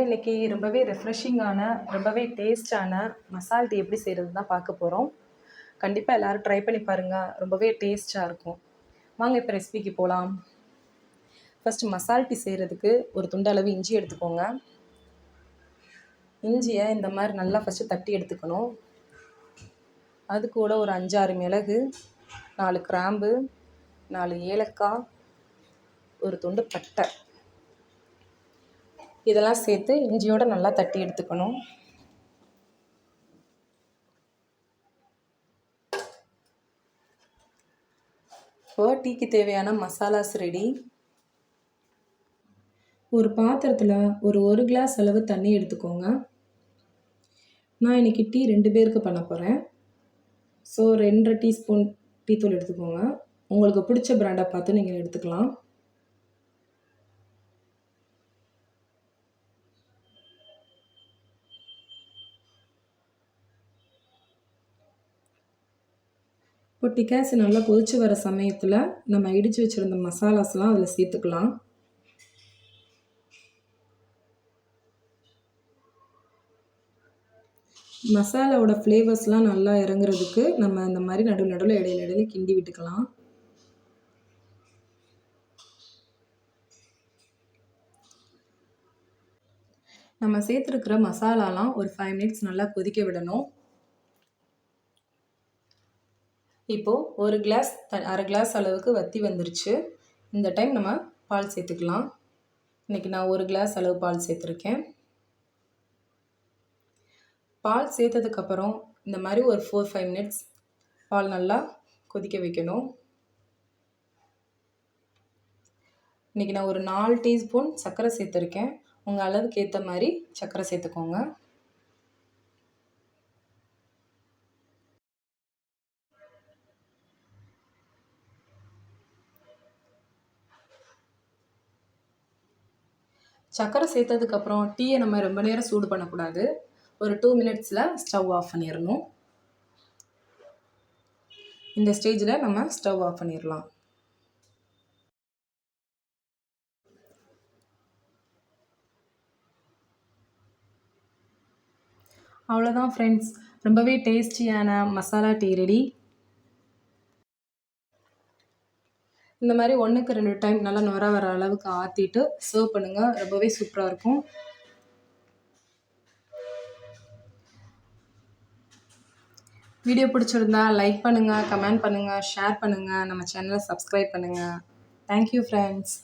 இன்னைக்கு ரொம்பவே ரெஃப்ரெஷிங்கான ரொம்பவே டேஸ்டான மசால் டீ எப்படி செய்கிறது தான் பார்க்க போகிறோம் கண்டிப்பாக எல்லோரும் ட்ரை பண்ணி பாருங்கள் ரொம்பவே டேஸ்ட்டாக இருக்கும். வாங்க இப்போ ரெசிபிக்கு போகலாம் ஃபஸ்ட்டு மசால் டீ செய்கிறதுக்கு ஒரு துண்டளவு இஞ்சி எடுத்துக்கோங்க. இஞ்சியை இந்த மாதிரி நல்லா ஃபஸ்ட்டு தட்டி எடுத்துக்கணும். அது கூட ஒரு அஞ்சாறு மிளகு நாலு கிராம்பு நாலு ஏலக்காய் ஒரு துண்டு பட்டை. இதெல்லாம் சேர்த்து இஞ்சியோடு நல்லா தட்டி எடுத்துக்கணும். இப்போ டீக்கு தேவையான மசாலாஸ் ரெடி. ஒரு பாத்திரத்தில் ஒரு ஒரு கிளாஸ் அளவு தண்ணி எடுத்துக்கோங்க. நான் இன்றைக்கி டீ ரெண்டு பேருக்கு பண்ண போகிறேன் ஸோ ரெண்டரை டீஸ்பூன் டீத்தூள் எடுத்துக்கோங்க. உங்களுக்கு பிடிச்ச பிராண்டை பார்த்து நீங்கள் எடுத்துக்கலாம். இப்போ டிக்காசி நல்லா கொதித்து வர சமயத்தில் நம்ம இடித்து வச்சுருந்த மசாலாஸ்லாம் அதில் சேர்த்துக்கலாம். மசாலாவோட ஃப்ளேவர்ஸ்லாம் நல்லா இறங்குறதுக்கு நம்ம இந்த மாதிரி நடுவில் நடுவில் இடையில இடையில கிண்டி விட்டுக்கலாம். நம்ம சேர்த்துருக்கிற மசாலாலாம் ஒரு ஃபைவ் மினிட்ஸ் நல்லா கொதிக்க விடணும். இப்போது ஒரு கிளாஸ் த அரை கிளாஸ் அளவுக்கு வற்றி வந்துருச்சு. இந்த டைம் நம்ம பால் சேர்த்துக்கலாம். இன்றைக்கி நான் ஒரு கிளாஸ் அளவு பால் சேர்த்துருக்கேன். பால் சேர்த்ததுக்கப்புறம் இந்த மாதிரி ஒரு ஃபோர் ஃபைவ் மினிட்ஸ் பால் நல்லா கொதிக்க வைக்கணும். இன்றைக்கி நான் ஒரு நாலு டீஸ்பூன் சர்க்கரை சேர்த்துருக்கேன். உங்கள் அளவுக்கு ஏற்ற மாதிரி சர்க்கரை சேர்த்துக்கோங்க. சர்க்கரை சேர்த்ததுக்கப்புறம் டீயை நம்ம ரொம்ப நேரம் சூடு பண்ணக்கூடாது. ஒரு டூ மினிட்ஸில் ஸ்டவ் ஆஃப் பண்ணிடணும் இந்த ஸ்டேஜில் நம்ம ஸ்டவ் ஆஃப் பண்ணிடலாம் அவ்வளோதான் ஃப்ரெண்ட்ஸ் ரொம்பவே டேஸ்டியான மசாலா டீ ரெடி இந்த மாதிரி ஒன்றுக்கு ரெண்டு டைம் நல்லா நுர வர அளவுக்கு ஆற்றிட்டு சர்வ் பண்ணுங்கள் ரொம்பவே சூப்பராக இருக்கும். வீடியோ பிடிச்சிருந்தா லைக் பண்ணுங்கள் கமெண்ட் பண்ணுங்கள் ஷேர் பண்ணுங்கள் நம்ம சேனலை சப்ஸ்கிரைப் பண்ணுங்கள் தேங்க்யூ ஃப்ரெண்ட்ஸ்